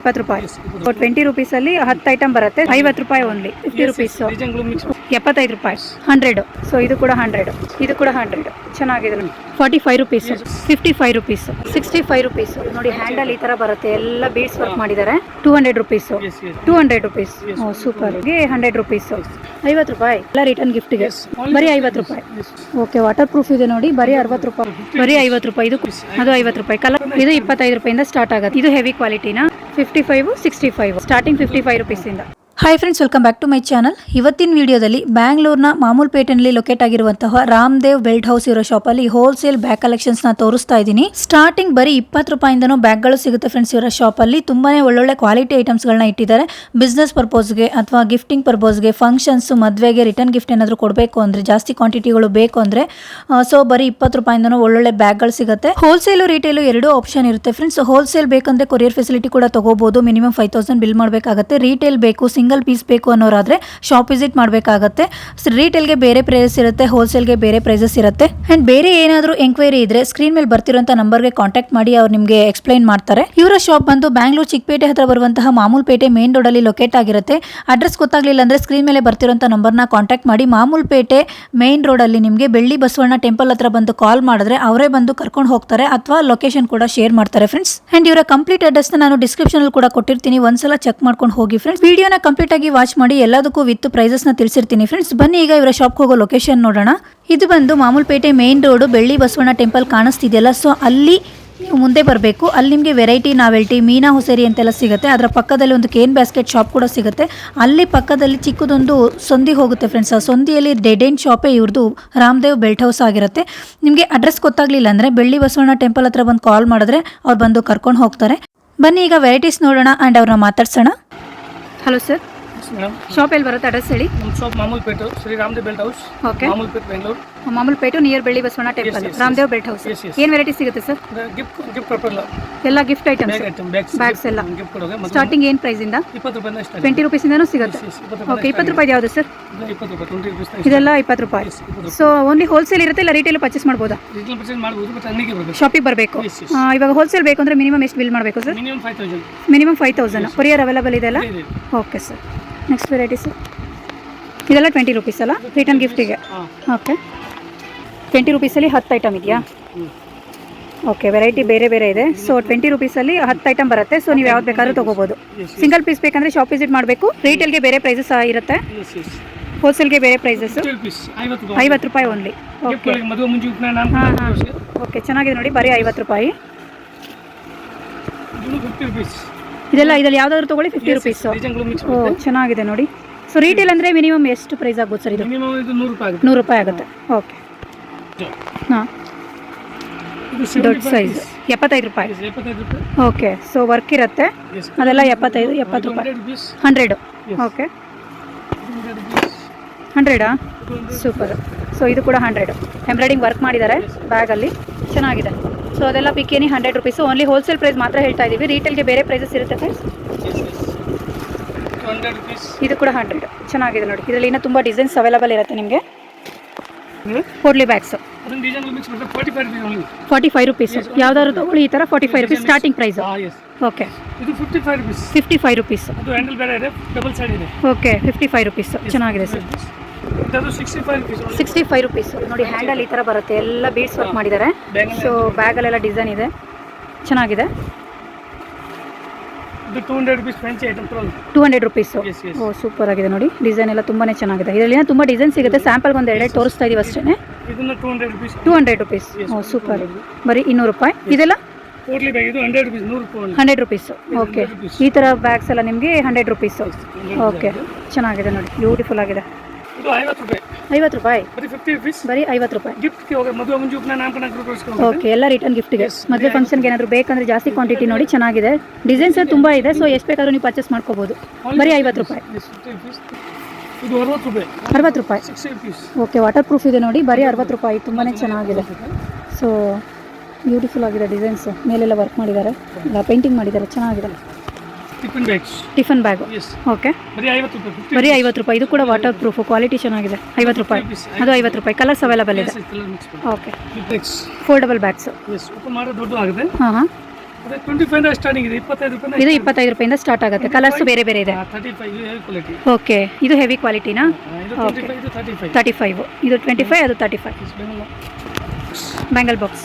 ಇಪ್ಪತ್ತು ರೂಪಾಯಿ. Twenty rupees ಅಲ್ಲಿ ಹತ್ತು ಐಟಮ್ ಬರುತ್ತೆ. ಐವತ್ತು ರೂಪಾಯಿ ಓನ್ಲಿ ಫಿಫ್ಟಿ ರುಪೀಸ್ ಎಪ್ಪತ್ತೈದು ರೂಪಾಯಿ. ಹಂಡ್ರೆಡ್ ಸೊ ಇದು ಕೂಡ ಹಂಡ್ರೆಡ್ ಇದು ಕೂಡ ಹಂಡ್ರೆಡ್ ಚೆನ್ನಾಗಿದೆ forty five rupees fifty five rupees sixty five rupees ನೋಡಿ ಹ್ಯಾಂಡಲ್ ಈ ತರ ಬರುತ್ತೆ. ಎಲ್ಲ ಬೀಡ್ಸ್ ವರ್ಕ್ ಮಾಡಿದ್ದಾರೆ. Two hundred rupees two hundred rupees super hundred rupees ಐವತ್ತು ರೂಪಾಯಿ. ಎಲ್ಲ ರಿಟರ್ನ್ ಗಿಫ್ಟ್ ಗಿಫ್ಟ್ಗೆ ಬರೀ ಐವತ್ತು ರೂಪಾಯಿ. ಓಕೆ ವಾಟರ್ ಪ್ರೂಫ್ ಇದೆ ನೋಡಿ. ಬರೀ ಅರವತ್ತು ರೂಪಾಯಿ. ಬರೀ ಐವತ್ತು ರೂಪಾಯಿ. ಇದು ಅದು ಐವತ್ತು ರೂಪಾಯಿ. ಕಲರ್ ಇದು ಇಪ್ಪತ್ತೈದು ರೂಪಾಯಿಂದ ಸ್ಟಾರ್ಟ್ ಆಗುತ್ತೆ. ಇದು heavy ಕ್ವಾಲಿಟಿನ fifty five sixty five starting fifty five ರುಪೀಸಿಂದ hi friends welcome back to my channel ಇವತ್ತಿನ ವಿಡಿಯೋದಲ್ಲಿ ಬ್ಯಾಂಗ್ಳೂರ್ನ ಮಾಮೂಲ್ಪೇಟೆನಲ್ಲಿ ಲೊಕೇಟ್ ಆಗಿರುವಂತಹ ರಾಮದೇವ್ ಬೆಲ್ಟ್ ಹೌಸ್ ಇರೋ ಶಾಪಲ್ಲಿ ಹೋಲ್ಸೇಲ್ ಬ್ಯಾಗ್ ಕಲೆಕ್ಷನ್ಸ್ನ ತೋರಿಸ್ತಾ ಇದ್ದೀನಿ. ಸ್ಟಾರ್ಟಿಂಗ್ ಬರೀ ಇಪ್ಪತ್ತು ರೂಪಾಯಿಂದನೂ ಬ್ಯಾಗ್ಗಳು ಸಿಗುತ್ತೆ ಫ್ರೆಂಡ್ಸ್ ಇವರ ಶಾಪಲ್ಲಿ ತುಂಬಾನೇ ಒಳ್ಳೊಳ್ಳೆ ಕ್ವಾಲಿಟಿ ಐಟಮ್ಸ್ಗಳನ್ನ ಇಟ್ಟಿದ್ದಾರೆ. ಬಿಸ್ನೆಸ್ ಪರ್ಪೋಸ್ಗೆ ಅಥವಾ ಗಿಫ್ಟಿಂಗ್ ಪರ್ಪೋಸ್ಗೆ ಫಂಕ್ಷನ್ಸ್ ಮದುವೆಗೆ ರಿಟರ್ನ್ ಗಿಫ್ಟ್ ಏನಾದರೂ ಕೊಡಬೇಕು ಅಂದರೆ, ಜಾಸ್ತಿ ಕ್ವಾಂಟಿಟಿಗಳು ಬೇಕು ಅಂದರೆ ಸೊ ಬರೀ ಇಪ್ಪತ್ತು ರೂಪಾಯಿಂದನೂ ಒಳ್ಳೊಳ್ಳೆ ಬ್ಯಾಗ್ಗಳು ಸಿಗುತ್ತೆ. ಹೋಲ್ಸೇಲು ರಿಟೇಲು ಎರಡೂ ಆಪ್ಷನ್ ಇರುತ್ತೆ ಫ್ರೆಂಡ್ಸ್ ಹೋಲ್ಸೇಲ್ ಬೇಕಂದ್ರೆ ಕೊರಿಯರ್ ಫೆಸಿಲಿಟಿ ಕೂಡ ತಗೋಬಹುದು ಮಿನಿಮಮ್ ಫೈವ್ ತೌಸಂಡ್ ಬಿಲ್ ಮಾಡಬೇಕಾಗುತ್ತೆ. ರಿಟೇಲ್ ಬೇಕು ಸಿಂಗಲ್ ಪೀಸ್ ಬೇಕು ಅನ್ನೋರಾದ್ರೆ ಶಾಪ್ ವಿಸಿಟ್ ಮಾಡಬೇಕಾಗತ್ತೆ. ರೀಟೇಲ್ಗೆ ಬೇರೆ ಪ್ರೈಸಸ್ ಇರುತ್ತೆ ಹೋಲ್ಸೇಲ್ಗೆ ಬೇರೆ ಪ್ರೈಸಸ್ ಇರುತ್ತೆ. ಅಂಡ್ ಬೇರೆ ಏನಾದರೂ ಎಂಕ್ವೈರಿ ಇದ್ರೆ ಸ್ಕ್ರೀನ್ ಮೇಲೆ ಬರ್ತಿರೋಂಥ ನಂಬರ್ಗೆ ಕಾಂಟ್ಯಾಕ್ಟ್ ಮಾಡಿ ಅವ್ರು ನಿಮಗೆ ಎಕ್ಸ್ಪ್ಲೈನ್ ಮಾಡ್ತಾರೆ. ಇವರ ಶಾಪ್ ಬಂದು ಬ್ಯಾಂಗ್ಳೂರ್ ಚಿಕ್ಕಪೇಟೆ ಹತ್ರ ಬರುವಂತಹ ಮಾಮೂಲ್ಪೇಟೆ ಮೇನ್ ರೋಡ್ ಅಲ್ಲಿ ಲೊಕೇಟ್ ಆಗಿರುತ್ತೆ. ಅಡ್ರೆಸ್ ಗೊತ್ತಾಗ್ಲಿಲ್ಲ ಅಂದ್ರೆ ಸ್ಕ್ರೀನ್ ಮೇಲೆ ಬರ್ತಿರೋಂಥ ನಂಬರ್ನ ಕಾಂಟ್ಯಾಕ್ಟ್ ಮಾಡಿ ಮಾಮೂಲ್ ಪೇಟೆ ಮೇನ್ ರೋಡ್ ಅಲ್ಲಿ ನಿಮಗೆ ಬೆಳ್ಳಿ ಬಸವಣ್ಣ ಟೆಂಪಲ್ ಹತ್ರ ಬಂದು ಕಾಲ್ ಮಾಡಿದ್ರೆ ಅವರೇ ಬಂದು ಕರ್ಕೊಂಡು ಹೋಗ್ತಾರೆ ಅಥವಾ ಲೊಕೇಶನ್ ಕೂಡ ಶೇರ್ ಮಾಡ್ತಾರೆ ಫ್ರೆಂಡ್ಸ್ ಅಂಡ್ ಇವರ ಕಂಪ್ಲೀಟ್ ಅಡ್ರೆಸ್ ನಾನು ಡಿಸ್ಕ್ರಿಪ್ಷನ್ ಅಲ್ಲಿ ಕೂಡ ಕೊಟ್ಟಿರ್ತೀನಿ. ಒಂದ್ಸಲ ಚೆಕ್ ಮಾಡ್ಕೊಂಡು ಹೋಗಿ ಫ್ರೆಂಡ್ಸ್ ವಿಡಿಯೋನ ಕಂಪ್ಲೀಟ್ ಆಗಿ ವಾಚ್ ಮಾಡಿ ಎಲ್ಲದಕ್ಕೂ ವಿತ್ ಪ್ರೈಸಸ್ನ ತಿಳಿಸಿರ್ತೀನಿ. ಫ್ರೆಂಡ್ಸ್ ಬನ್ನಿ ಈಗ ಇವರ ಶಾಪ್ ಹೋಗೋ ಲೊಕೇಶನ್ ನೋಡೋಣ. ಇದು ಬಂದು ಮಾಮೂಲ್ಪೇಟೆ ಮೇನ್ ರೋಡ್ ಬೆಳ್ಳಿ ಬಸವಣ್ಣ ಟೆಂಪಲ್ ಕಾಣಿಸ್ತಿದೆಯಲ್ಲ? ಸೊ ಅಲ್ಲಿ ಮುಂದೆ ಬರಬೇಕು. ಅಲ್ಲಿ ನಿಮಗೆ ವೆರೈಟಿ ನಾವೆಲ್ಟಿ ಮೀನಾ ಹುಸೇರಿ ಅಂತೆಲ್ಲ ಸಿಗುತ್ತೆ. ಅದರ ಪಕ್ಕದಲ್ಲಿ ಒಂದು ಕೇನ್ ಬ್ಯಾಸ್ಕೆಟ್ ಶಾಪ್ ಕೂಡ ಸಿಗುತ್ತೆ. ಅಲ್ಲಿ ಪಕ್ಕದಲ್ಲಿ ಚಿಕ್ಕದೊಂದು ಸಂಧಿ ಹೋಗುತ್ತೆ ಫ್ರೆಂಡ್ಸ್ ಆ ಸಂಧಿಯಲ್ಲಿ ಡೆಡ್ ಎಂಡ್ ಶಾಪೇ ಇವ್ರದ್ದು ರಾಮದೇವ್ ಬೆಲ್ಟ್ ಹೌಸ್ ಆಗಿರುತ್ತೆ. ನಿಮಗೆ ಅಡ್ರೆಸ್ ಗೊತ್ತಾಗಲಿಲ್ಲ ಅಂದರೆ ಬೆಳ್ಳಿ ಬಸವಣ್ಣ ಟೆಂಪಲ್ ಹತ್ರ ಬಂದು ಕಾಲ್ ಮಾಡಿದ್ರೆ ಅವ್ರು ಬಂದು ಕರ್ಕೊಂಡು ಹೋಗ್ತಾರೆ. ಬನ್ನಿ ಈಗ ವೆರೈಟೀಸ್ ನೋಡೋಣ ಆ್ಯಂಡ್ ಅವ್ರನ್ನ ಮಾತಾಡ್ಸೋಣ. ಹಲೋ ಸರ್ ಮೇಡಮ್ ಶಾಪ್ ಎಲ್ಲಿ ಬರುತ್ತೆ ಅಡ್ರೆಸ್ ಹೇಳಿ? ನಮ್ಮ shop Mamulpet Shri Ramdev belt house okay Mamulpet Bengaluru. Mamulpet near Belli Basavanna temple. Ramdev belt house. Yes, yes. ಏನು ವೆರೈಟಿ ಸಿಗುತ್ತೆ ಸರ್ ಗಿಫ್ಟ್ ಎಲ್ಲ gift items item bags Bags ಎಲ್ಲ. Gift ಕೊಡೋಗೆ ಮತ್ತೆ ಸ್ಟಾರ್ಟಿಂಗ್ ಏನು ಪ್ರೈಸಿಂದ ಇಪ್ಪತ್ತು ರೂಪಾಯಿಂದ ಸ್ಟಾರ್ಟ್ ಟ್ವೆಂಟಿ ರುಪೀಸಿಂದನೂ ಸಿಗುತ್ತೆ Yes, yes, ಇಪ್ಪತ್ತು ಓಕೆ ಇಪ್ಪತ್ತು ರೂಪಾಯಿ ಯಾವುದು ಸರ್ ಇಪ್ಪತ್ತು ರೂಪಾಯಿ ಟ್ವೆಂಟಿ ರುಪೀಸ್ ಇದೆಲ್ಲ ಇಪ್ಪತ್ತು ರೂಪಾಯಿ. ಸೊ ಓನ್ಲಿ ಹೋಲ್ಸೇಲ್ ಇರುತ್ತೆ ಇಲ್ಲ ರಿಟೇಲ್ ಪರ್ಚೇಸ್ ಮಾಡ್ಬೋದಾ? ರಿಟೇಲ್ ಪರ್ಚೇಸ್ ಮಾಡ್ಬೋದು ಬಟ್ ಅಂಗಡಿಗೆ ಬರಬೇಕು. ಶಾಪಿಗೆ ಬರಬೇಕು. Yes, yes. ಇವಾಗ ಹೋಲ್ಸೇಲ್ ಬೇಕು ಅಂದರೆ ಮಿನಿಮಮ್ ಎಷ್ಟು ಬಿಲ್ ಮಾಡಬೇಕು sir minimum five thousand minimum five thousand courier available ಇದೆಲ್ಲ ಇದೆ okay sir next variety sir ಇದೆಲ್ಲ ಟ್ವೆಂಟಿ ರುಪೀಸ್ ಅಲ್ಲ? ರಿಟರ್ನ್ ಗಿಫ್ಟಿಗೆ ಓಕೆ ಟ್ವೆಂಟಿ ರುಪೀಸಲ್ಲಿ ಹತ್ತು ಐಟಮ್ ಇದೆಯಾ? ಓಕೆ ವೆರೈಟಿ ಬೇರೆ ಬೇರೆ ಇದೆ. ಸೊ ಟ್ವೆಂಟಿ ರುಪೀಸಲ್ಲಿ ಹತ್ತು ಐಟಮ್ ಬರುತ್ತೆ. ಸೊ ನೀವು ಯಾವ್ದು ಬೇಕಾದ್ರೂ ತೊಗೋಬೋದು. ಸಿಂಗಲ್ ಪೀಸ್ ಬೇಕಂದ್ರೆ ಶಾಪ್ ವಿಸಿಟ್ ಮಾಡಬೇಕು. ರೀಟೇಲ್ಗೆ ಬೇರೆ ಪ್ರೈಸಸ್ ಇರುತ್ತೆ. ಹೋಲ್ಸೇಲ್ಗೆ ಬೇರೆ ಪ್ರೈಸಸ್ ಐವತ್ತು ರೂಪಾಯಿ. ಓನ್ಲಿ ಓಕೆ ಹಾಂ ಹಾಂ. ಓಕೆ ಚೆನ್ನಾಗಿದೆ ನೋಡಿ ಬರೀ ಐವತ್ತು ರೂಪಾಯಿ. ಇದು ಇದೆಲ್ಲ ಇದ್ರಲ್ಲಿ ಯಾವ್ದಾದ್ರು ತಗೊಳ್ಳಿ ಫಿಫ್ಟಿ ರುಪೀಸ್ ಓ ಚೆನ್ನಾಗಿದೆ ನೋಡಿ. ಸೊ ರೀಟೇಲ್ ಅಂದರೆ ಮಿನಿಮಮ್ ಎಷ್ಟು ಪ್ರೈಸ್ ಆಗ್ಬೋದು ಸರ್ ಇದು? ನೂರು ರೂಪಾಯಿ ಆಗುತ್ತೆ. ಓಕೆ ಹಾಂ. ದೊಡ್ಡ ಸೈಜ್ ಎಪ್ಪತ್ತೈದು ರೂಪಾಯಿ. ಓಕೆ ಸೊ ವರ್ಕ್ ಇರುತ್ತೆ. ಅದೆಲ್ಲ ಎಪ್ಪತ್ತೈದು ಎಪ್ಪತ್ತು ರೂಪಾಯಿ. Hundred. Okay hundred? Super so ಇದು ಕೂಡ ಹಂಡ್ರೆಡು ಎಂಬ್ರಾಯ್ಡಿಂಗ್ ವರ್ಕ್ ಮಾಡಿದ್ದಾರೆ ಬ್ಯಾಗಲ್ಲಿ ಚೆನ್ನಾಗಿದೆ. ಸೊ ಅದೆಲ್ಲ ಪಿಕೇನಿ hundred rupees only wholesale price ಮಾತ್ರ ಹೇಳ್ತಾ ಇದ್ದೀವಿ ರೀಟೇಲ್ಗೆ ಬೇರೆ ಪ್ರೈಸಸ್ ಇರುತ್ತೆ ಫ್ರೆಂಡ್ಸ್ ಇದು ಕೂಡ ಹಂಡ್ರೆಡ್ ಚೆನ್ನಾಗಿದೆ ನೋಡಿ. ಇದರಲ್ಲಿ ಇನ್ನೂ ತುಂಬ ಡಿಸೈನ್ಸ್ ಅವೈಲಬಲ್ ಇರುತ್ತೆ ನಿಮಗೆ. ಫೋರ್ಲಿ ಬ್ಯಾಗ್ಸ್ ಫಾರ್ಟಿ ಫೈವ್ ರುಪೀಸ್ ಯಾವ್ದಾದ್ರು ತಗೊಳ್ಳಿ ಈ ಥರ forty five rupees starting price okay fifty five rupees okay fifty five rupees ಚೆನ್ನಾಗಿದೆ ಸರ್ ಸಿಕ್ಸ್ಟಿ ಫೈವ್ ರುಪೀಸ್ ನೋಡಿ ಹ್ಯಾಂಡಲ್ ಈ ಥರ ಬರುತ್ತೆ. ಎಲ್ಲ ಬೀಡ್ಸ್ ವರ್ಕ್ ಮಾಡಿದ್ದಾರೆ. ಸೊ ಬ್ಯಾಗಲ್ಲೆಲ್ಲ ಡಿಸೈನ್ ಇದೆ. ಚೆನ್ನಾಗಿದೆ. ಟೂ ಹಂಡ್ರೆಡ್ ರುಪೀಸ್ ಓ ಸೂಪರ್ ಆಗಿದೆ ನೋಡಿ. ಡಿಸೈನ್ ಎಲ್ಲ ತುಂಬಾ ಚೆನ್ನಾಗಿದೆ. ಇದರಲ್ಲಿ ತುಂಬ ಡಿಸೈನ್ ಸಿಗುತ್ತೆ. ಸ್ಯಾಂಪಲ್ಗೆ ಒಂದು ಎರಡೆರಡು ತೋರಿಸ್ತಾ ಇದೀವಿ ಅಷ್ಟೇ ಟೂ ಹಂಡ್ರೆಡ್ ರುಪೀಸ್ ಓ ಸೂಪರ್ ಬರೀ ಇನ್ನೂರು ರೂಪಾಯಿ. ಇದೆಲ್ಲ? ಹಂಡ್ರೆಡ್ ರುಪೀಸ್ ರೂಪಾಯಿ ಹಂಡ್ರೆಡ್ ರುಪೀಸು ಓಕೆ ಈ ಥರ ಬ್ಯಾಗ್ಸ್ ಎಲ್ಲ ನಿಮಗೆ ಹಂಡ್ರೆಡ್ ರುಪೀಸು ಓಕೆ ಚೆನ್ನಾಗಿದೆ ನೋಡಿ. ಬ್ಯೂಟಿಫುಲ್ ಆಗಿದೆ. ಇದು ಐವತ್ತು ರೂಪಾಯಿ. ಐವತ್ತು ರೂಪಾಯಿ? ಬರೀ ಫಿಫ್ಟಿ ರುಪೀಸ್ ಬರೀ ಐವತ್ತು ರೂಪಾಯಿ? ಗಿಫ್ಟ್ಗೆ ಹೋಗಿ ಮದುವೆ ಮುಂಚೆ ನಾಮಕರಣ ಗ್ರೂಪ್ ಓಕೆ ಎಲ್ಲ ರಿಟರ್ನ್ ಗಿಫ್ಟ್ಗೆ ಮದುವೆ ಫಂಕ್ಷನ್ಗೆ ಏನಾದರೂ ಬೇಕಂದ್ರೆ ಜಾಸ್ತಿ ಕ್ವಾಂಟಿಟಿ ನೋಡಿ ಚೆನ್ನಾಗಿದೆ. ಡಿಸೈನ್ಸ್ ತುಂಬ ಇದೆ ಸೊ ಎಷ್ಟು ಬೇಕಾದರೂ ನೀವು ಪರ್ಚೇಸ್ ಮಾಡ್ಕೋಬೋದು. ಬರೀ ಐವತ್ತು ರೂಪಾಯಿ. ಇದು ಅರವತ್ತು ರೂಪಾಯಿ. ಅರವತ್ತು ರೂಪಾಯಿ. ಓಕೆ ವಾಟರ್ ಪ್ರೂಫ್ ಇದೆ ನೋಡಿ ಬರೀ ಅರವತ್ತು ರೂಪಾಯಿ. ತುಂಬಾ ಚೆನ್ನಾಗಿದೆ. ಸೊ ಬ್ಯೂಟಿಫುಲ್ ಆಗಿದೆ ಡಿಸೈನ್ಸ್ ಮೇಲೆಲ್ಲ ವರ್ಕ್ ಮಾಡಿದ್ದಾರೆ. ಇಲ್ಲ ಪೇಂಟಿಂಗ್ ಮಾಡಿದ್ದಾರೆ ಚೆನ್ನಾಗಿದೆ. Tiffin bag tiffin bag? Okay. ಬರೀ ಐವತ್ತು ರೂಪಾಯಿ ಇದು ಕೂಡ ವಾಟರ್ ಪ್ರೂಫ್ ಕ್ವಾಲಿಟಿ ಚೆನ್ನಾಗಿದೆ. ಐವತ್ತು ರೂಪಾಯಿ. ಅದು ಐವತ್ತು ರೂಪಾಯಿ. ಕಲರ್ಸ್ ಅವೈಲಬಲ್ ಇದೆ. ಓಕೆ ಫೋಲ್ಡಬಲ್ ಬ್ಯಾಗ್ಸ್ ಹಾಂ ಹಾಂ. ಇದೆ ಇಪ್ಪತ್ತೈದು ರೂಪಾಯಿಂದ ಸ್ಟಾರ್ಟ್ ಆಗುತ್ತೆ. ಕಲರ್ಸ್ ಬೇರೆ ಬೇರೆ ಇದೆ. ಓಕೆ ಇದು ಹೆವಿ ಕ್ವಾಲಿಟಿನಾ ಇದು ತರ್ಟಿ ಫೈವ್ ಇದು ಟ್ವೆಂಟಿ ಫೈವ್ ಅದು thirty five bangle box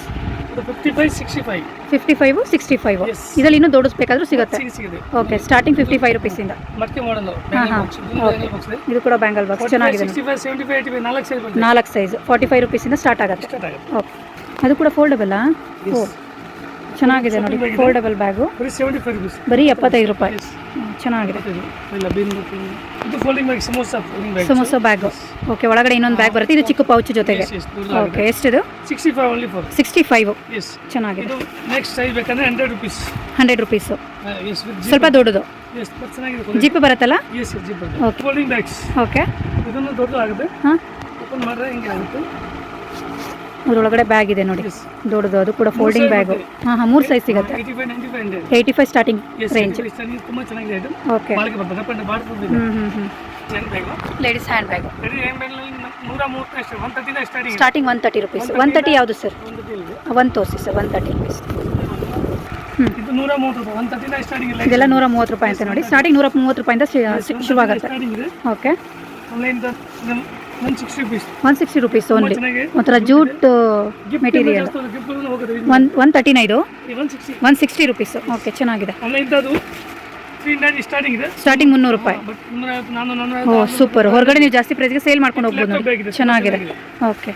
fifty five sixty five fifty five sixty five Yes. ಇದರಲ್ಲಿ ಇನ್ನೂ ದೊಡ್ಡಸ್ಬೇಕಾದ್ರೂ ಸಿಗುತ್ತೆ. ಓಕೆ ಸ್ಟಾರ್ಟಿಂಗ್ ಫಿಫ್ಟಿ ಫೈವ್ ರುಪೀಸಿಂದ ಮತ್ತೆ ಮಾಡಲು ಹಾಂ ಹಾಂ. ಓಕೆ ಇದು ಕೂಡ ಬ್ಯಾಂಗಲ್ ಬಾಕ್ಸ್ ಚೆನ್ನಾಗಿದೆ. ನಾಲ್ಕು ಸೈಜ್ ಫಾರ್ಟಿ ಫೈವ್ ರುಪೀಸಿಂದ ಸ್ಟಾರ್ಟ್ ಆಗುತ್ತೆ. ಸ್ಟಾರ್ಟ್ ಆಗುತ್ತೆ. ಓಕೆ ಅದು ಕೂಡ ಫೋಲ್ಡಬಲ್ ಓ ಚೆನ್ನಾಗಿದೆ ನೋಡಿ. ಫೋಲ್ಡಬಲ್ ಬ್ಯಾಗು ಬರೀ ಎಪ್ಪತ್ತೈದು ರೂಪಾಯಿ. ಚೆನ್ನಾಗಿದೆ. ಇದು folding bag samosa folding bag samosa bag okay ಒಳಗಡೆ ಇನ್ನೊಂದು ಬ್ಯಾಗ್ ಬರುತ್ತೆ. ಇದು ಚಿಕ್ಕ ಪೌಚ್ ಜೊತೆಗೆ. Okay ಎಷ್ಟಿದು sixty five only four sixty five yes ಚೆನ್ನಾಗಿದೆ. ಇದು ನೆಕ್ಸ್ಟ್ ಸೈಜ್ ಬೇಕಂದ್ರೆ ಹಂಡ್ರೆಡ್ ರುಪೀಸ್ ಹಂಡ್ರೆಡ್ ರುಪೀಸು ಸ್ವಲ್ಪ ದೊಡ್ಡದು. ಜಿಪ್ ಬರುತ್ತಲ್ಲ? ಓಕೆ ಫೋಲ್ಡಿಂಗ್ ಬ್ಯಾಗ್ಸ್ ಓಕೆ ಇದನ್ನು ದೊಡ್ಡದು ಆಗುತ್ತೆ ಹಾಂ. ಓಪನ್ ಮಾಡಿದ್ರೆ ಹಿಂಗೆ ಆಗುತ್ತೆ. ಅದ್ರೊಳಗಡೆ ಬ್ಯಾಗ್ ಇದೆ ನೋಡಿ. ದೊಡ್ಡದು ಅದು ಕೂಡ ಫೋಲ್ಡಿಂಗ್ ಬ್ಯಾಗು ಹಾಂ ಹಾಂ ಮೂರು ಸೈಜ್ ಸಿಗುತ್ತೆ. ಏಯ್ಟಿ ಫೈವ್ ಸ್ಟಾರ್ಟಿಂಗ್ ರೇಂಜ್ ತುಂಬ ಚೆನ್ನಾಗಿದೆ ಇದು. Okay ladies handbag starting starting one thirty rupees one thirty ಯಾವುದು ಸರ್ ಒನ್ ತೋರಿಸಿ ಸರ್ ಒನ್ ತರ್ಟಿ ರುಪೀಸ್ ಇದೆಲ್ಲ ನೂರ ಮೂವತ್ತು ರೂಪಾಯಿ ಅಂತ ನೋಡಿ. ಸ್ಟಾರ್ಟಿಂಗ್ ನೂರ ಮೂವತ್ತು ರೂಪಾಯಿಂದ ಶುರುವಾಗುತ್ತೆ. Okay one sixty rupees only ಒಂಥರ ಜೂಟ್ ಮೆಟೀರಿಯಲ್ ಒನ್ ಒನ್ ತರ್ಟಿನ ಇದು. ಒನ್ ಸಿಕ್ಸ್ಟಿ ರುಪೀಸ್ ಓಕೆ ಚೆನ್ನಾಗಿದೆ. ಸ್ಟಾರ್ಟಿಂಗ್ ಮುನ್ನೂರು ರೂಪಾಯಿ. ಓ ಸೂಪರ್ ಹೊರಗಡೆ ನೀವು ಜಾಸ್ತಿ ಪ್ರೈಸ್ಗೆ ಸೇಲ್ ಮಾಡ್ಕೊಂಡು ಹೋಗ್ಬೋದು. ನೋಡಿ ಚೆನ್ನಾಗಿದೆ. ಓಕೆ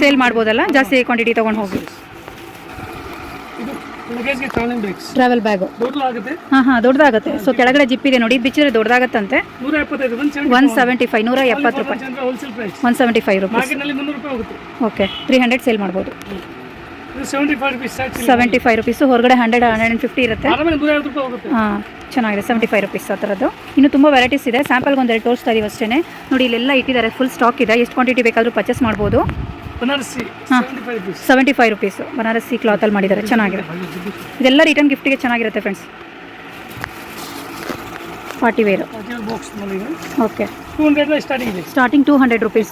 ಸೇಲ್ ಮಾಡ್ಬೋದಲ್ಲ? ಜಾಸ್ತಿ ಕ್ವಾಂಟಿಟಿ ತೊಗೊಂಡು ಹೋಗಿ. ಟ್ರಾವೆಲ್ ಬ್ಯಾಗು ಹಾ ಹಾಂ ದೊಡ್ಡದಾಗುತ್ತೆ. ಸೊ ಕೆಳಗಡೆ ಜಿಪ್ ಇದೆ ನೋಡಿ ಬಿಚ್ಚಿದ್ರೆ ದೊಡ್ಡದಾಗತ್ತಂತೆ. ಒನ್ ಸೆವೆಂಟಿ ಫೈವ್ ನೂರ ಎಪ್ಪತ್ತು ರೂಪಾಯಿ. One seventy five rupees okay three hundred sale ಮಾಡ್ಬೋದು. ಸೆವೆಂಟಿ ಫೈವ್ ರುಪೀಸ್ ಹೊರಗಡೆ ಹಂಡ್ರೆಡ್ ಹಂಡ್ರೆಡ್ ಆ್ಯಂಡ್ ಫಿಫ್ಟಿ ಇರುತ್ತೆ ಹಾಂ ಚೆನ್ನಾಗಿದೆ. ಸೆವೆಂಟಿ ಫೈವ್ ರುಪೀಸ್ ಆ ಥರದ್ದು. ಇನ್ನು ತುಂಬ ವೆರೈಟೀಸ್ ಇದೆ. ಸ್ಯಾಂಪಲ್ಗೆ ಒಂದೆರಡು ತೋರಿಸ್ತಾ ಇದೀವಿ ಅಷ್ಟೇ ನೋಡಿ ಇಲ್ಲೆಲ್ಲ ಇಟ್ಟಿದ್ದಾರೆ. ಫುಲ್ ಸ್ಟಾಕ್ ಇದೆ. ಎಷ್ಟು ಕ್ವಾಂಟಿಟಿ ಬೇಕಾದರೂ ಪರ್ಚೇಸ್ ಮಾಡ್ಬೋದು. ಸೆವೆಂಟಿ ಫೈವ್ ರುಪೀಸ್ ಬನಾರಸಿ ಕ್ಲಾತಲ್ಲಿ ಮಾಡಿದ್ದಾರೆ. ಚೆನ್ನಾಗಿದೆ. ಇದೆಲ್ಲ ರಿಟರ್ನ್ ಗಿಫ್ಟಿಗೆ ಚೆನ್ನಾಗಿರುತ್ತೆ friends party wear okay starting two hundred rupees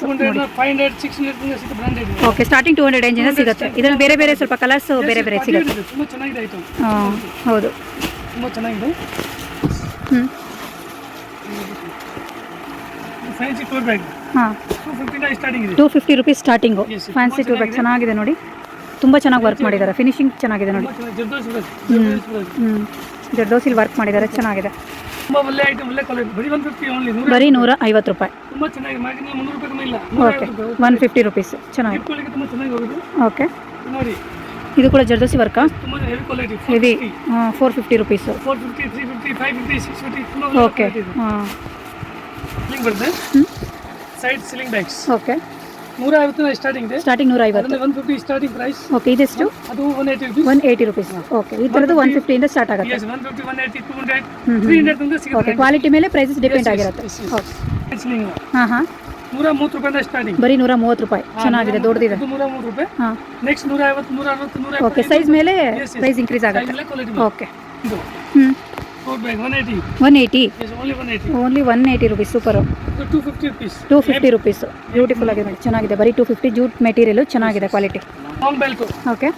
okay starting two hundred ರೇಂಜಿಂದ ಸಿಗುತ್ತೆ ಇದರಲ್ಲಿ ಬೇರೆ ಬೇರೆ ಸ್ವಲ್ಪ ಕಲರ್ಸ್ ಬೇರೆ ಬೇರೆ ಸಿಗುತ್ತೆ. ತುಂಬ ಚೆನ್ನಾಗಿದೆ ಐಟಮ್ ಹಾಂ ಹೌದು. ತುಂಬ ಚೆನ್ನಾಗಿದೆ. ಹ್ಞೂ ಹಾಂ. Two fifty rupees starting. Fancy two bag ಚೆನ್ನಾಗಿದೆ. ನೋಡಿ. ತುಂಬ ಚೆನ್ನಾಗಿ ವರ್ಕ್ ಮಾಡಿದ್ದಾರೆ. ಫಿನಿಶಿಂಗ್ ಚೆನ್ನಾಗಿದೆ ನೋಡಿ. ಹ್ಞೂ ಹ್ಞೂ ಜರ್ದೋಸಿಲ್ ವರ್ಕ್ ಮಾಡಿದ್ದಾರೆ. ಚೆನ್ನಾಗಿದೆ. ಬರೀ ನೂರ ಐವತ್ತು ರೂಪಾಯಿ. ಓಕೆ ಒನ್ ಫಿಫ್ಟಿ ರುಪೀಸ್ ಚೆನ್ನಾಗಿದೆ. ಓಕೆ ಇದು ಕೂಡ ಜರ್ದೋಸಿ ವರ್ಕಾ ಇದು heavy four fifty rupees okay ಹಾಂ ಸೈಡ್ ಸೀಲಿಂಗ್ ಬ್ಯಾಗ್ಸ್ ಓಕೆ ನೂರ ಐವತ್ತು ಸ್ಟಾರ್ಟಿಂಗ್ ಇದೆ. ಸ್ಟಾರ್ಟಿಂಗ್ ನೂರ ಐವತ್ತು one fifty starting price okay ಇದೆಷ್ಟು? ಅದು one eighty rupees one eighty rupees okay ಈ ಥರದ್ದು ಒನ್ ಫಿಫ್ಟಿಯಿಂದ ಸ್ಟಾರ್ಟ್ ಆಗುತ್ತೆ. One fifty one eighty two hundred three hundred okay ಸಿಗುತ್ತೆ. ಕ್ವಾಲಿಟಿ ಮೇಲೆ ಪ್ರೈಸಸ್ ಡಿಪೆಂಡ್ ಆಗಿರುತ್ತೆ. ಓಕೆ ಸಿಲಿಂಗ್ ಹಾಂ ಹಾಂ. ನೂರ ಮೂವತ್ತು ರೂಪಾಯಿಂದ ಸ್ಟಾರ್ಟಿಂಗ್ ಬರೀ ನೂರ ಮೂವತ್ತು ರೂಪಾಯಿ ಚೆನ್ನಾಗಿದೆ ದೊಡ್ಡದಿದೆ. ನೂರ ಮೂರು ರೂಪಾಯಿ. ಹಾಂ. ನೆಕ್ಸ್ಟ್ ನೂರ ಐವತ್ತು ನೂರ ಅರವತ್ತು ನೂರ ಓಕೆ ಸೈಜ್ ಮೇಲೆ ಪ್ರೈಸ್ ಇನ್ಕ್ರೀಸ್ ಆಗುತ್ತೆ ಓಕೆ ಹ್ಞೂ one eighty one eighty only one eighty rupees super two fifty rupees beautiful ಆಗಿದೆ. ನೋಡಿ ಚೆನ್ನಾಗಿದೆ. ಬರೀ ಟೂ ಫಿಫ್ಟಿ ಜೂಟ್ ಮೆಟೀರಿಯಲ್ ಚೆನ್ನಾಗಿದೆ quality okay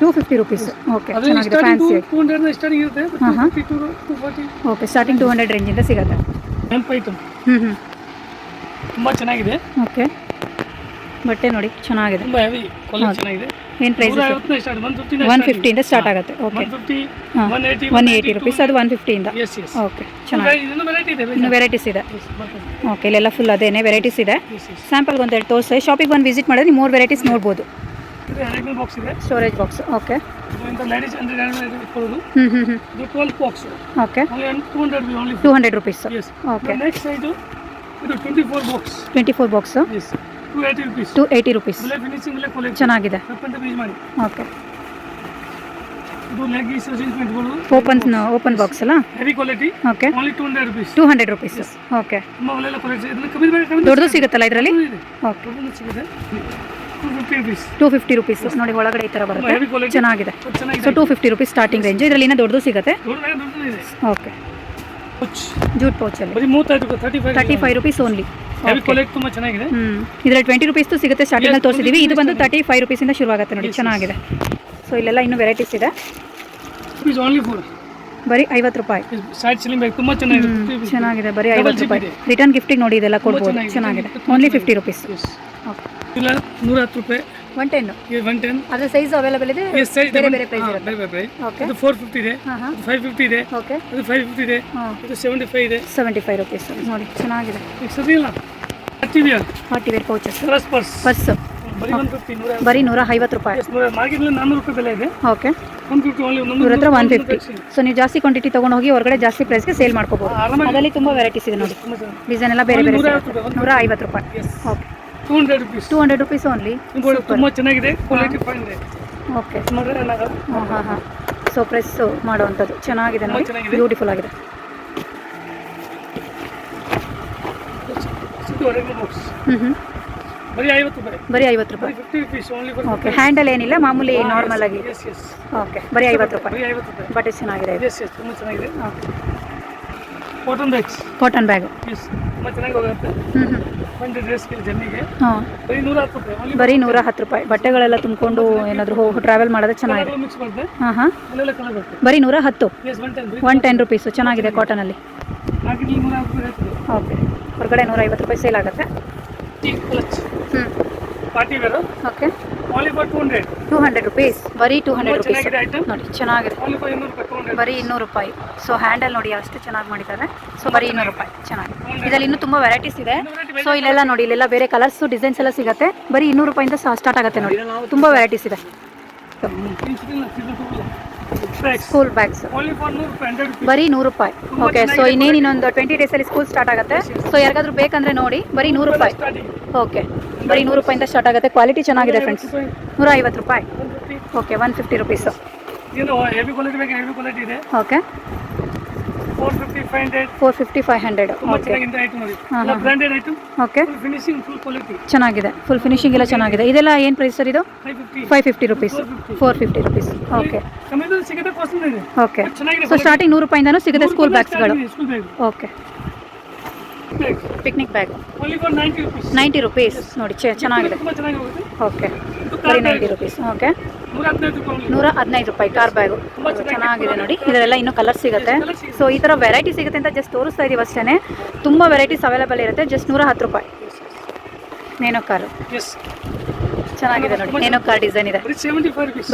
two fifty rupees okay ಚೆನ್ನಾಗಿದೆ. ಫ್ಯಾನ್ಸಿ ಹಾಂ, ಹಾಂ. ಓಕೆ ಸ್ಟಾರ್ಟಿಂಗ್ ಟೂ ಹಂಡ್ರೆಡ್ ರೇಂಜಿಂದ ಸಿಗುತ್ತೆ. ಹ್ಞೂ ಹ್ಞೂ ತುಂಬ ಚೆನ್ನಾಗಿದೆ. ಓಕೆ ಬಟ್ಟೆ ನೋಡಿ ಚೆನ್ನಾಗಿದೆ. ಏನು ಪ್ರೈಸ್ ಒನ್ ಫಿಫ್ಟಿಯಿಂದ ಸ್ಟಾರ್ಟ್ ಆಗುತ್ತೆ. ಓಕೆ ಒನ್ ಏಯ್ಟಿ ರುಪೀಸ್ ಅದು ಒನ್ ಫಿಫ್ಟಿಯಿಂದ ಓಕೆ ಚೆನ್ನಾಗಿ ಇನ್ನೂ ವೆರೈಟೀಸ್ ಇದೆ ಓಕೆ ಇಲ್ಲೆಲ್ಲ ಫುಲ್ ಅದೇನೆ ವೆರೈಟೀಸ್ ಇದೆ. ಸ್ಯಾಂಪಲ್ಗೆ ಒಂದೆರಡು ತೋರಿಸಿ. ಶಾಪಿಗೆ ಬಂದು ವಿಸಿಟ್ ಮಾಡಿದ್ರೆ ನೀವು ಮೂರು ವೆರೈಟೀಸ್ ನೋಡ್ಬೋದು. ಇದು ಬಾಕ್ಸ್ ಇದೆ. Storage box okay okay two hundred rupees okay twenty four box twenty four box two eighty rupees ಚೆನ್ನಾಗಿದೆ. ಓಕೆ ಓಪನ್ ಓಪನ್ ಬಾಕ್ಸ್ ಅಲ್ಲ? Heavy quality okay only two hundred rupees two hundred rupees okay ದೊಡ್ಡದು ಸಿಗುತ್ತಲ್ಲ ಇದರಲ್ಲಿ? Okay two fifty rupees ನೋಡಿ ಒಳಗಡೆ ಈ ಥರ ಬರುತ್ತೆ. ಚೆನ್ನಾಗಿದೆ. So two fifty rupees starting range ಇದರಲ್ಲಿ ಇನ್ನೂ ದೊಡ್ಡದು ಸಿಗುತ್ತೆ? ಓಕೆ. ಜೂಟ್ ಪೌಚಲ್ಲಿ ಬರೀ ಮೂವತ್ತೈದು thirty five thirty five rupees only heavy quality ತುಂಬ ಚೆನ್ನಾಗಿದೆ. ಹ್ಞೂ ಇದರಲ್ಲಿ ಟ್ವೆಂಟಿ ರುಪೀಸ್ದು ಸಿಗುತ್ತೆ ಸ್ಟಾರ್ಟಿಂಗಲ್ಲಿ ತೋರಿಸಿದೀವಿ. ಇದು ಬಂದು ತರ್ಟಿ ಫೈವ್ ರುಪೀಸಿಂದ ಶುರುವಾಗುತ್ತೆ ನೋಡಿ. ಚೆನ್ನಾಗಿದೆ. ಸೊ ಇಲ್ಲೆಲ್ಲ ಇನ್ನೂ ವೆರೈಟೀಸ್ ಇದೆ. ಇಸ್ ಓನ್ಲಿ ಫೋರ್ ಬರೀ ಐವತ್ತು ರೂಪಾಯಿ. ಸೈಡ್ ಸೀಲಿಂಗ್ ಬ್ಯಾಗ್ ತುಂಬ ಚೆನ್ನಾಗಿದೆ. ಹ್ಮ್, 50 ಚೆನ್ನಾಗಿದೆ. ಬರೀ Double ಐವತ್ತು ರೂಪಾಯಿ. ರಿಟರ್ನ್ ಗಿಫ್ಟಿಗೆ ನೋಡಿ ಇದೆಲ್ಲ ತುಂಬ ಕೊಡ್ಬೋದು. ಚೆನ್ನಾಗಿದೆ. ಓನ್ಲಿ ಚೆನ್ನಾಗಿದೆ. ಫಿಫ್ಟಿ ರುಪೀಸ್ ಓಕೆ ಇಲ್ಲ ನೂರ ಹತ್ತು ರೂಪಾಯಿ. ಒನ್ ಟೆನ್ ಒನ್ ಟೆನ್ ಅದ್ರ ಸೈಜ್ ಅವೈಲೇಬಲ್ ಇದೆ? ಎಸ್ ಸೈಜ್ ಬೇರೆ ಬೇರೆ ಪ್ರೈಸ್ ಬೇರೆ ಬೇರೆ ಓಕೆ ಇದು ಫೋರ್ ಫಿಫ್ಟಿ ಇದೆ. ಫೈವ್ ಫಿಫ್ಟಿ ಇದೆ ಓಕೆ ಇದು. ಫೈವ್ ಫಿಫ್ಟಿ ಇದೆ. ಇದು ಸೆವೆಂಟಿ ಫೈವ್ ಇದೆ. ಸೆವೆಂಟಿ ಫೈವ್ ರುಪೀಸ್ ನೋಡಿ ಚೆನ್ನಾಗಿದೆ. ಈಗ ಸರಿಯಿಲ್ಲ ಹಚ್ಚಿದೆಯಾ party wear pouches purse purse purse ಬರೀ ನೂರ ಐವತ್ತು. ರೂಪಾಯಿ. ಮಾರ್ಕೆಟ್ನಲ್ಲಿ ನಾನ್ನೂರು ರೂಪಾಯಿ ಬೆಲೆ ಇದೆ. ಓಕೆ ಒನ್ ಫಿಫ್ಟಿ ಓನ್ಲಿ ಇವ್ರ ಹತ್ರ ಒನ್ ಫಿಫ್ಟಿ ಸೊ ನೀವು ಜಾಸ್ತಿ ಕ್ವಾಂಟಿಟಿ ತೊಗೊಂಡು ಹೋಗಿ ಹೊರಗಡೆ ಜಾಸ್ತಿ ಪ್ರೈಸ್ಗೆ ಸೇಲ್ ಮಾಡ್ಕೋಬೋದು. ಅದರಲ್ಲಿ ತುಂಬ ವೆರೈಟೀಸ್ ಇದೆ ನೋಡಿ. ಡಿಸೈನ್ ಎಲ್ಲ ಬೇರೆ ಬೇರೆ ನೂರ. ಐವತ್ತು ರೂಪಾಯಿ. Okay two hundred rupees two hundred rupees only ತುಂಬ ಚೆನ್ನಾಗಿದೆ ಕ್ವಾಲಿಟಿ ಫೈನ್ ಓಕೆ ಹಾಂ ಹಾಂ ಹಾಂ. ಸೊ ಪ್ರೆಸ್ ಮಾಡುವಂಥದ್ದು. ಚೆನ್ನಾಗಿದೆ ನೋಡಿ. ಬ್ಯೂಟಿಫುಲ್ ಆಗಿದೆ. ಹ್ಞೂ ಹ್ಞೂ ಬರೀ ಐವತ್ತು ರೂಪಾಯಿ. ಓಕೆ ಹ್ಯಾಂಡಲ್ ಏನಿಲ್ಲ ಮಾಮೂಲಿ ನಾರ್ಮಲ್ ಆಗಿ. ಓಕೆ ಬರೀ ಐವತ್ತು ರೂಪಾಯಿ. ಬರೀ ಐವತ್ತು ರೂಪಾಯಿ. ಬಟ್ ಚೆನ್ನಾಗಿದೆ. ಕಾಟನ್ ಬ್ಯಾಗ್ ಕಾಟನ್ ಬ್ಯಾಗು ಹ್ಞೂ ಹ್ಞೂ ಡ್ರೆಸ್ಗೆ ಜರ್ನಿಗೆ ಬರೀ ನೂರ ಹತ್ತು ರೂಪಾಯಿ ಓನ್ಲಿ ಬರೀ ನೂರ ಹತ್ತು ರೂಪಾಯಿ. ಬಟ್ಟೆಗಳೆಲ್ಲ ತುಂಬಿಕೊಂಡು ಏನಾದರೂ ಹೋಗಿ ಟ್ರಾವೆಲ್ ಮಾಡೋದು ಚೆನ್ನಾಗಿದೆ. ಮಿಕ್ಸ್ ಹಾಂ ಹಾಂ. ಬರೀ ನೂರ ಹತ್ತು. ಒನ್ ಟೆನ್ ರುಪೀಸು ಚೆನ್ನಾಗಿದೆ ಕಾಟನಲ್ಲಿ ಓಕೆ ಹೊರಗಡೆ ನೂರ ಐವತ್ತು ರೂಪಾಯಿ ಸೇಲ್ ಆಗುತ್ತೆ. ಹ್ಞೂ party wear okay two hundred rupees ಬರೀ ಟೂ ಹಂಡ್ರೆಡ್ ರುಪೀಸ್ ನೋಡಿ ಚೆನ್ನಾಗಿದೆ. ಬರೀ ಇನ್ನೂರು ರೂಪಾಯಿ. ಸೊ ಹ್ಯಾಂಡಲ್ ನೋಡಿ ಅಷ್ಟು ಚೆನ್ನಾಗಿ ಮಾಡಿದ್ದಾರೆ. ಸೊ ಬರೀ ಇನ್ನೂರು ರೂಪಾಯಿ. ಚೆನ್ನಾಗಿ ಇದರಲ್ಲಿ ಇನ್ನೂ ತುಂಬ ವೆರೈಟೀಸ್ ಇದೆ. ಸೊ ಇಲ್ಲೆಲ್ಲ ನೋಡಿ ಇಲ್ಲೆಲ್ಲ ಬೇರೆ ಕಲರ್ಸ್ ಡಿಸೈನ್ಸ್ ಎಲ್ಲ ಸಿಗುತ್ತೆ. ಬರೀ ಇನ್ನೂರು ರೂಪಾಯಿಂದ ಸ್ಟಾರ್ಟ್ ಆಗುತ್ತೆ ನೋಡಿ. ತುಂಬ ವೆರೈಟೀಸ್ ಇದೆ. ಸ್ಕೂಲ್ ಬ್ಯಾಗ್ಸ್ ಬರೀ ನೂರು ರೂಪಾಯಿ. ಓಕೆ ಸೊ ಇನ್ನೇನು ಇನ್ನೊಂದು ಟ್ವೆಂಟಿ ಡೇಸಲ್ಲಿ ಸ್ಕೂಲ್ ಸ್ಟಾರ್ಟ್ ಆಗುತ್ತೆ. ಸೊ ಯಾರಿಗಾದ್ರೂ ಬೇಕಂದ್ರೆ ನೋಡಿ. ಬರೀ ನೂರು ರೂಪಾಯಿ. ಓಕೆ ಬರೀ ನೂರು ರೂಪಾಯಿಂದ ಸ್ಟಾರ್ಟ್ ಆಗುತ್ತೆ. ಕ್ವಾಲಿಟಿ ಚೆನ್ನಾಗಿದೆ ಫ್ರೆಂಡ್ಸ್ ನೂರ ಐವತ್ತು ರೂಪಾಯಿ. ಓಕೆ ಒನ್ ಫಿಫ್ಟಿ ರುಪೀಸು ಏನು ಹೆವಿ ಕ್ವಾಲಿಟಿ ಬೇಕು ಹೆವಿ ಕ್ವಾಲಿಟಿ ಇದೆ. Okay four fifty five hundred four fifty five hundred okay ಚೆನ್ನಾಗಿದೆ item. Okay full finishing full quality ಚೆನ್ನಾಗಿದೆ. ಫುಲ್ ಫಿನಿಶಿಂಗ್ ಎಲ್ಲ ಚೆನ್ನಾಗಿದೆ. ಇದೆಲ್ಲ ಏನು ಪ್ರೈಸ್ ಸರ್ ಇದು? Five fifty rupees four fifty rupees okay ಸಿಗುತ್ತೆ ಓಕೆ ಸೊ ಸ್ಟಾರ್ಟಿಂಗ್ ನೂರು ರೂಪಾಯಿಂದನೂ ಸಿಗುತ್ತೆ school ಬ್ಯಾಗ್ಸ್ಗಳು okay picnic bag ninety rupees ನೋಡಿ ಚೆನ್ನಾಗಿದೆ. ಓಕೆ ಬರೀ ನೈಂಟಿ ರುಪೀಸ್ ಓಕೆ ನೂರ ಹದಿನೈದು ರೂಪಾಯಿ ಕಾರ್ ಬ್ಯಾಗು ಚೆನ್ನಾಗಿದೆ ನೋಡಿ. ಇದರೆಲ್ಲ ಇನ್ನೂ ಕಲರ್ ಸಿಗುತ್ತೆ. ಸೊ ಈ ಥರ ವೆರೈಟಿ ಸಿಗುತ್ತೆ ಅಂತ ಜಸ್ಟ್ ತೋರಿಸ್ತಾ ಇದೀವಿ ಅಷ್ಟೇ ತುಂಬ ವೆರೈಟೀಸ್ ಅವೈಲೇಬಲ್ ಇರುತ್ತೆ. ಜಸ್ಟ್ ನೂರ ಹತ್ತು ರೂಪಾಯಿ. ನೇನೋ ಕಾರು. ಚೆನ್ನಾಗಿದೆ ನೋಡಿ. ನೇನೋ ಕಾರ್ ಡಿಸೈನ್ ಇದೆ.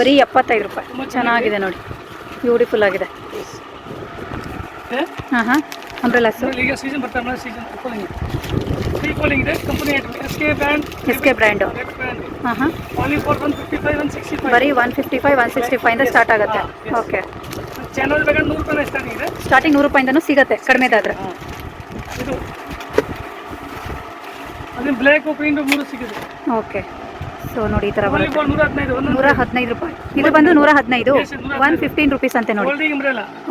ಬರೀ ಎಪ್ಪತ್ತೈದು ರೂಪಾಯಿ. ಚೆನ್ನಾಗಿದೆ. ನೋಡಿ. ಬ್ಯೂಟಿಫುಲ್ ಆಗಿದೆ. ಹಾಂ ಹಾಂ. ಅಂಬ್ರೆಲಾಸು ಈಗ ಸೀಸನ್ ಬರ್ತಾ ಸೀಸನ್ ಕೂಲಿಂಗ್ ಫ್ರೀ ಕೂಲಿಂಗ್ ಇದೆ. Company SK brand S K brand ಹಾಂ ಹಾಂ only for one fifty five one sixty five ಬರೀ one fifty five one sixty ಫೈವಿಂದ start ಆಗುತ್ತೆ. ಓಕೆ ಚಾನಲ್ ಬೇಕಾದ್ರೆ ನೂರು ರೂಪಾಯಿ ಸ್ಟಾರ್ಟಿಂಗ್ ಇದೆ. ಸ್ಟಾರ್ಟಿಂಗ್ ನೂರು ರೂಪಾಯಿಂದನೂ ಸಿಗುತ್ತೆ ಕಡಿಮೆದಾದ್ರೆ. ಇದು. ಅದೇ ಬ್ಲ್ಯಾಕ್ ಪ್ರಿಂಟ್ ಮೂರು ಸಿಗುತ್ತೆ. ಓಕೆ ಸೊ ನೋಡಿ ಈ ತರ ನೂರ ಹದಿನೈದು ರೂಪಾಯಿ. ಇದು ಬಂದು ನೂರ ಹದಿನೈದು ಒನ್ ಫಿಫ್ಟೀನ್ ರುಪೀಸ್ ಅಂತೆ ನೋಡಿ.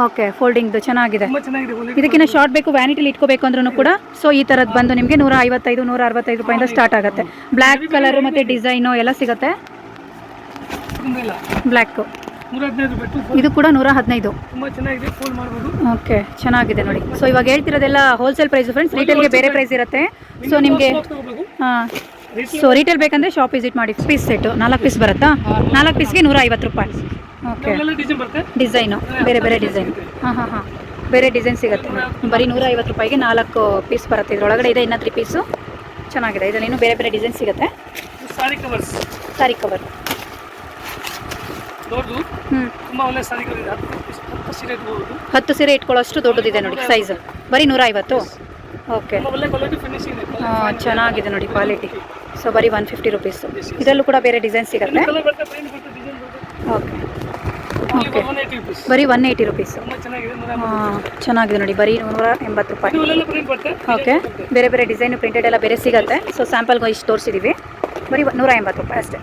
ಓಕೆ ಫೋಲ್ಡಿಂಗ್ದು ಚೆನ್ನಾಗಿದೆ. ಇದಕ್ಕಿಂತ ಶಾರ್ಟ್ ಬೇಕು ವ್ಯಾನಿಟಿಲಿ ಇಟ್ಕೋಬೇಕು ಅಂದ್ರೂ ಕೂಡ. ಸೊ ಈ ಥರದ್ದು ಬಂದು ನಿಮಗೆ ನೂರ ಐವತ್ತೈದು ನೂರ ಅರವತ್ತೈದು ರೂಪಾಯಿಂದ ಸ್ಟಾರ್ಟ್ ಆಗುತ್ತೆ ಬ್ಲ್ಯಾಕ್ ಕಲರು ಮತ್ತು ಡಿಸೈನು ಎಲ್ಲ ಸಿಗುತ್ತೆ. ಬ್ಲ್ಯಾಕು ಇದು ಕೂಡ ನೂರ ಹದಿನೈದು ಓಕೆ ಚೆನ್ನಾಗಿದೆ ನೋಡಿ. ಸೊ ಇವಾಗ ಹೇಳ್ತಿರೋದೆಲ್ಲ ಹೋಲ್ಸೇಲ್ ಪ್ರೈಸ್ ಫ್ರೆಂಡ್ಸ್ ರಿಟೇಲ್ಗೆ ಬೇರೆ ಪ್ರೈಸ್ ಇರುತ್ತೆ. ಸೊ ನಿಮಗೆ ಹಾಂ. ಸೊ ರಿಟೇಲ್ ಬೇಕಂದ್ರೆ ಶಾಪ್ ವಿಸಿಟ್ ಮಾಡಿ ಪೀಸ್ ಸೆಟ್ಟು ನಾಲ್ಕು ಪೀಸ್ ಬರುತ್ತಾ? ನಾಲ್ಕು ಪೀಸ್ಗೆ ನೂರ ಐವತ್ತು ರೂಪಾಯಿ. ಓಕೆ ಡಿಸೈನ್ ಬೇರೆ ಬೇರೆ ಡಿಸೈನ್ ಹಾಂ ಹಾಂ ಹಾಂ. ಬೇರೆ ಡಿಸೈನ್ ಸಿಗುತ್ತೆ. ಬರೀ ನೂರ ಐವತ್ತು ರೂಪಾಯಿಗೆ ನಾಲ್ಕು ಪೀಸ್ ಬರುತ್ತೆ. ಇದ್ರೊಳಗಡೆ ಇದೆ ಇನ್ನೂ ತ್ರೀ ಪೀಸು ಚೆನ್ನಾಗಿದೆ. ಇದರಲ್ಲಿ ಇನ್ನೂ ಬೇರೆ ಬೇರೆ ಡಿಸೈನ್ ಸಿಗುತ್ತೆ. ಸಾರಿ ಕವರ್ಸ್ ಸಾರಿ ಕವರ್ ಹತ್ತು ಸೀರೆ ಇಟ್ಕೊಳ್ಳೋಷ್ಟು ದೊಡ್ಡದಿದೆ ನೋಡಿ ಸೈಜ್ ಬರೀ ನೂರ ಐವತ್ತು ಓಕೆ ಚೆನ್ನಾಗಿದೆ ನೋಡಿ ಕ್ವಾಲಿಟಿ ಸೊ ಬರೀ ಒನ್ ಫಿಫ್ಟಿ ರುಪೀಸು ಇದರಲ್ಲೂ ಕೂಡ ಬೇರೆ ಡಿಸೈನ್ ಸಿಗುತ್ತೆ. ಬರುತ್ತೆ ಓಕೆ ಬರೀ ಒನ್ ಏಯ್ಟಿ ರುಪೀಸ್ ಚೆನ್ನಾಗಿದೆ ನೂರ ಹಾಂ ಚೆನ್ನಾಗಿದೆ ನೋಡಿ ಬರೀ ನೂರ ಎಂಬತ್ತು ರೂಪಾಯಿ. ಓಕೆ ಬೇರೆ ಬೇರೆ ಡಿಸೈನು ಪ್ರಿಂಟೆಡ್ ಎಲ್ಲ ಬೇರೆ ಸಿಗುತ್ತೆ. ಸೊ ಸ್ಯಾಂಪಲ್ಗೆ ಇಷ್ಟು ತೋರಿಸಿದ್ದೀವಿ ಬರೀ ನೂರ ಎಂಬತ್ತು ರೂಪಾಯಿ ಅಷ್ಟೇ.